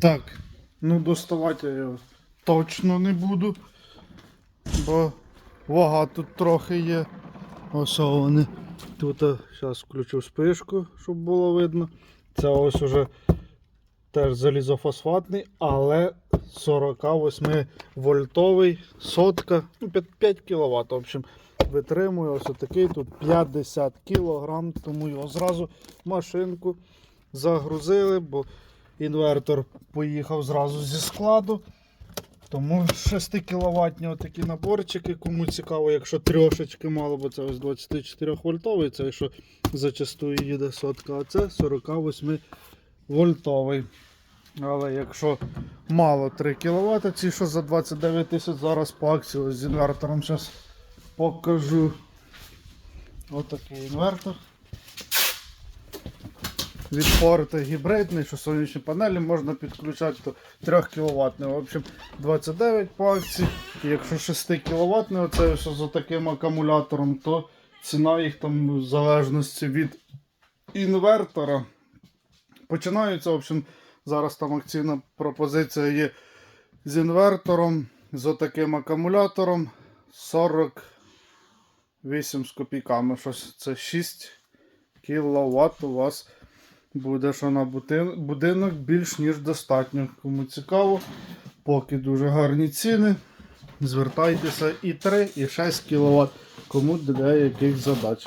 Так, ну доставати я його точно не буду, бо вага тут трохи є. Ось. Тут зараз включу спишку, щоб було видно. Це ось уже теж залізофосфатний, але 48 вольтовий, сотка, ну 5, 5 кВт. В общем, витримує ось такий тут 50 кг, тому його зразу машинку загрузили, бо інвертор поїхав зразу зі складу. Тому 6 кВт такі наборчики, кому цікаво, якщо трьошечки мало, бо це ось 24 вольтовий, це що зачастую їде сотка, а це 48 вольтовий. Але якщо мало 3 кВт, ці що за 29 тисяч зараз по акції з інвертором зараз покажу. Отакий інвертор. Від гібридний, що сонячні панелі можна підключати до 3 кВт. В общем, 29 по акції. І якщо 6 кВт, оце все за таким акумулятором, то ціна їх там в залежності від інвертора. Починаються, в общем, зараз там акційна пропозиція є з інвертором, з отаким акумулятором 48 з копійками. Щось це 6 кВт у вас буде, що на будинок більш ніж достатньо. Кому цікаво, поки дуже гарні ціни. Звертайтеся і 3, і 6 кВт, кому для яких задач.